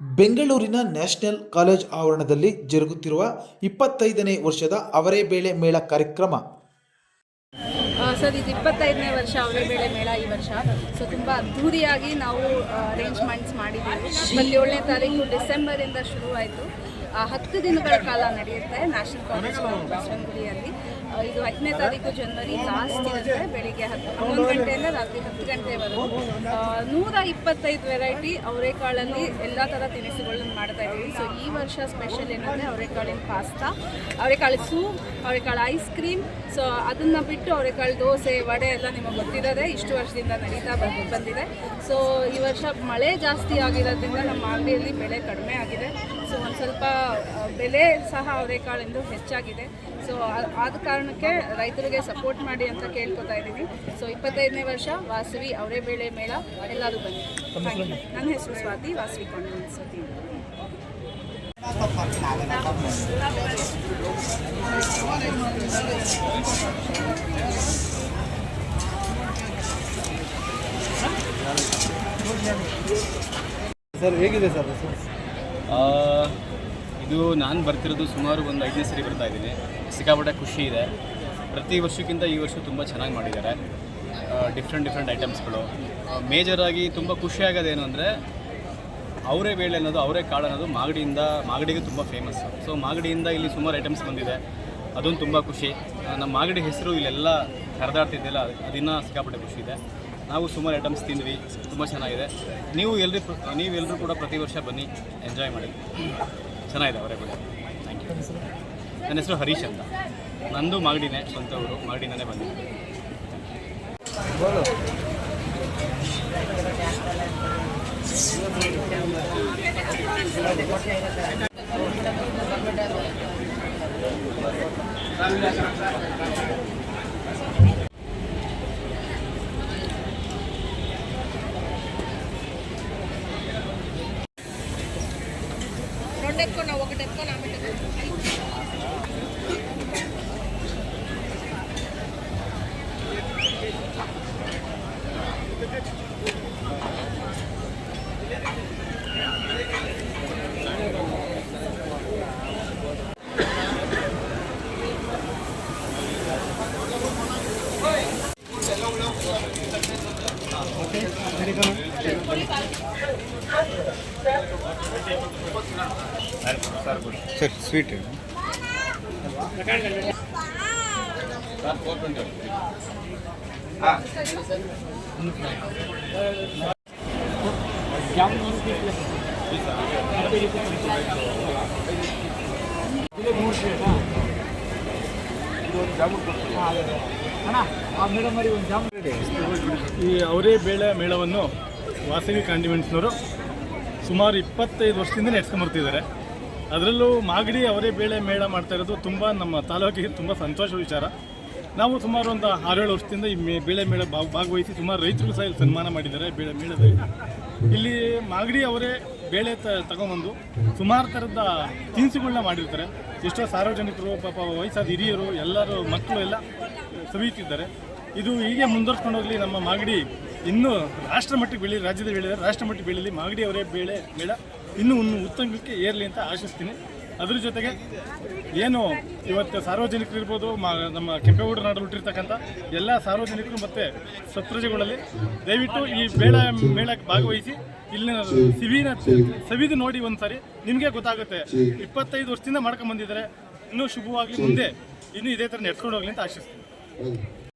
ಬೆಂಗಳೂರಿನ national college ಆವರಣದಲ್ಲಿ ಜರುಗುತ್ತಿರುವ ಇಪ್ಪತ್ತೈದನೇ ವರ್ಷದ ಅವರೇ ಬೇಳೆ ಮೇಳ ಕಾರ್ಯಕ್ರಮ. ಸರ್, ಇದು ಇಪ್ಪತ್ತೈದನೇ ವರ್ಷ ಅವರೇ ಬೇಳೆ ಮೇಳ ಈ ವರ್ಷ. ಸೊ ತುಂಬ ಅದ್ಧೂರಿಯಾಗಿ ನಾವು ಅರೇಂಜ್ಮೆಂಟ್ಸ್ ಮಾಡಿದ್ದೀವಿ. ಇಪ್ಪತ್ತೇಳನೇ ತಾರೀಕು ಡಿಸೆಂಬರಿಂದ ಶುರುವಾಯಿತು. ಹತ್ತು ದಿನಗಳ ಕಾಲ ನಡೆಯುತ್ತೆ ನ್ಯಾಷನಲ್ ಕಾಲೇಜ್ ಬಸವನಗುಡಿಯಲ್ಲಿ ಇದು ಹತ್ತನೇ ತಾರೀಕು ಜನವರಿ ಲಾಸ್ಟ್ ಇರುತ್ತೆ ಬೆಳಿಗ್ಗೆ ಹತ್ತು, ಹನ್ನೊಂದು ಗಂಟೆಯಿಂದ ರಾತ್ರಿ ಹತ್ತು ಗಂಟೆವರೆಗೂ ನೂರ ಇಪ್ಪತ್ತೈದು ವೆರೈಟಿ ಅವರೆಕಾಳಲ್ಲಿ ಎಲ್ಲ ಥರ ತಿನಿಸುಗಳನ್ನ ಮಾಡ್ತಾ ಇದ್ದೀವಿ. ಸೊ ಈ ವರ್ಷ ಸ್ಪೆಷಲ್ ಏನಂದರೆ ಅವರೆಕಾಳಿನ ಪಾಸ್ತಾ ಅವರೆಕಾಳು ಸೂಪ್ ಅವರೆಕಾಳು ಐಸ್ ಕ್ರೀಮ್ ಸೊ ಅದನ್ನು ಬಿಟ್ಟು ಅವರೆಕಾಳು ದೋಸೆ, ವಡೆ ಎಲ್ಲ ನಿಮಗೆ ಗೊತ್ತಿರೋದೆ, ಇಷ್ಟು ವರ್ಷದಿಂದ ನಡೀತಾ ಬಂದು, ಬಂದಿದೆ. ಸೊ ಈ ವರ್ಷ ಮಳೆ ಜಾಸ್ತಿ ಆಗಿರೋದ್ರಿಂದ ನಮ್ಮ ಅಂಗಡಿಯಲ್ಲಿ ಬೆಳೆ ಕಡಿಮೆ ಆಗಿದೆ. ಸೊ ಒಂದು ಸ್ವಲ್ಪ ಬೆಲೆ ಸಹ ಅವರೆಕಾಳಿಂದು ಹೆಚ್ಚಾಗಿದೆ. ಸೊ ಆದ ಕಾರಣಕ್ಕೆ ರೈತರಿಗೆ ಸಪೋರ್ಟ್ ಮಾಡಿ ಅಂತ ಕೇಳ್ಕೊತಾ ಇದ್ದೀನಿ. ಸೊ ಇಪ್ಪತ್ತೈದನೇ ವರ್ಷ ವಾಸವಿ ಅವರೇ ಬೇಳೆ ಮೇಳ ಎಲ್ಲರೂ ಬನ್ನಿ. ನನ್ನ ಹೆಸರು ಸ್ವಾತಿ ವಾಸವಿ ಸರ್ ಹೇಗಿದೆ ಸರ್ ಆ, ಇದು ನಾನು ಬರ್ತಿರೋದು ಸುಮಾರು ಒಂದು ಐದನೇ ಸರಿ ಬರ್ತಾ ಇದ್ದೀನಿ. ಸಿಕ್ಕಾಪಟ್ಟೆ ಖುಷಿ ಇದೆ. ಪ್ರತಿ ವರ್ಷಕ್ಕಿಂತ ಈ ವರ್ಷ ತುಂಬ ಚೆನ್ನಾಗಿ ಮಾಡಿದ್ದಾರೆ. ಡಿಫ್ರೆಂಟ್ ಡಿಫ್ರೆಂಟ್ ಐಟಮ್ಸ್ಗಳು ಮೇಜರಾಗಿ ತುಂಬ ಖುಷಿ ಆಗೋದೇನು ಅಂದರೆ, ಅವರೇ ಬೇಳೆ ಅನ್ನೋದು, ಅವರೇ ಕಾಳು ಅನ್ನೋದು ಮಾಗಡಿಯಿಂದ, ಮಾಗಡಿಗೆ ತುಂಬ ಫೇಮಸ್ ಸೊ ಮಾಗಡಿಯಿಂದ ಇಲ್ಲಿ ಸುಮಾರು ಐಟಮ್ಸ್ ಬಂದಿದೆ. ಅದೊಂದು ತುಂಬ ಖುಷಿ. ನಮ್ಮ ಮಾಗಡಿ ಹೆಸರು ಇಲ್ಲೆಲ್ಲ ಕರೆದಾಡ್ತಿದ್ದಿಲ್ಲ ಅದನ್ನ ಸಿಕ್ಕಾಪಟ್ಟೆ ಖುಷಿ ಇದೆ. ನಾವು ಸುಮಾರು ಐಟಮ್ಸ್ ತಿಂದ್ವಿ. ತುಂಬ ಚೆನ್ನಾಗಿದೆ. ನೀವು ಎಲ್ಲರೂ ನೀವು ಎಲ್ಲರೂ ಕೂಡ ಪ್ರತಿ ವರ್ಷ ಬನ್ನಿ. ಎಂಜಾಯ್ ಮಾಡಿ. ಚೆನ್ನಾಗಿದೆ ಅವರೇ ಕೂಡ ಥ್ಯಾಂಕ್ ಯು ನನ್ನ ಹೆಸರು ಹರೀಶ್ ಅಂತ. ನಂದು ಮಾಗಡಿನೇ, ಸ್ವಂತ ಊರು. ಮಾಗಡಿನೇ ಬಂದಿದ್ದೆ రెండు ఎత్తుకున్నా ఒకటి ఎత్తుకొని ఆమె ಸರ್ ಸ್ವೀಟ್ ಈ ಅವರೇ ಬೇಳೆ ಮೇಳವನ್ನು ವಾಸವಿ ಕಾಂಡಿಮೆಂಟ್ಸ್ನವರು ಸುಮಾರು ಇಪ್ಪತ್ತೈದು ವರ್ಷದಿಂದ ನಡೆಸ್ಕೊಂಬರ್ತಿದ್ದಾರೆ ಅದರಲ್ಲೂ ಮಾಗಡಿ ಅವರೇ ಬೇಳೆ ಮೇಳ ಮಾಡ್ತಾ ಇರೋದು ತುಂಬ ನಮ್ಮ ತಾಲೂಕಿಗೆ ತುಂಬ ಸಂತೋಷ ವಿಚಾರ. ನಾವು ಸುಮಾರು ಒಂದು ಆರೇಳು ವರ್ಷದಿಂದ ಈ ಮೇ ಬೇಳೆ ಮೇಳ ಭಾಗ- ಭಾಗವಹಿಸಿ ಸುಮಾರು ರೈತರು ಸಹ ಇಲ್ಲಿ ಸನ್ಮಾನ ಮಾಡಿದ್ದಾರೆ ಬೇಳೆ ಮೇಳದಲ್ಲಿ. ಇಲ್ಲಿ ಮಾಗಡಿ ಅವರೇ ಬೇಳೆ ತ ತಗೊಂಬಂದು ಸುಮಾರು ಥರದ ತಿನಿಸುಗಳನ್ನ ಮಾಡಿರ್ತಾರೆ. ಎಷ್ಟೋ ಸಾರ್ವಜನಿಕರು, ಪಾಪ ವಯಸ್ಸಾದ ಹಿರಿಯರು, ಎಲ್ಲರೂ ಮಕ್ಕಳು ಎಲ್ಲ ಸವಿಯುತ್ತಿದ್ದಾರೆ. ಇದು ಹೀಗೆ ಮುಂದುವರ್ಸ್ಕೊಂಡು ಹೋಗಲಿ ನಮ್ಮ ಮಾಗಡಿ ಇನ್ನೂ ರಾಷ್ಟ್ರ ಮಟ್ಟಿಗೆ ಬೆಳೀಲಿ ರಾಜ್ಯದ ಬೆಳೆದರೆ ರಾಷ್ಟ್ರ ಮಟ್ಟಿಗೆ ಬೆಳೀಲಿ, ಮಾಗಡಿ ಅವರೇ ಬೇಳೆ ಬೇಡ ಇನ್ನೂ ಇನ್ನು ಉತ್ತಂಗಕ್ಕೆ ಏರಲಿ ಅಂತ ಆಶಿಸ್ತೀನಿ. ಅದ್ರ ಜೊತೆಗೆ ಏನು ಇವತ್ತು ಸಾರ್ವಜನಿಕರು ಇರ್ಬೋದು, ಮಾ, ನಮ್ಮ ಕೆಂಪೇಗೌಡರ ನಾಡು ಹುಟ್ಟಿರ್ತಕ್ಕಂಥ ಎಲ್ಲ ಸಾರ್ವಜನಿಕರು ಮತ್ತು ಸತ್ಪ್ರಜೆಗಳಲ್ಲಿ ದಯವಿಟ್ಟು ಈ ಬೇಳ ಮೇಳಕ್ಕೆ ಭಾಗವಹಿಸಿ, ಇಲ್ಲಿನ ಸಿವಿನ ಸವಿದು ನೋಡಿ ಒಂದು ಸಾರಿ ನಿಮಗೆ ಗೊತ್ತಾಗುತ್ತೆ, ಇಪ್ಪತ್ತೈದು ವರ್ಷದಿಂದ ಮಾಡ್ಕೊಂಡ್ಬಂದಿದ್ದಾರೆ ಇನ್ನೂ ಶುಭವಾಗಿ ಮುಂದೆ. ಇನ್ನೂ ಇದೇ ಥರ ನೆಡ್ಕೊಂಡು ಹೋಗಲಿ ಅಂತ ಆಶಿಸ್ತೀನಿ.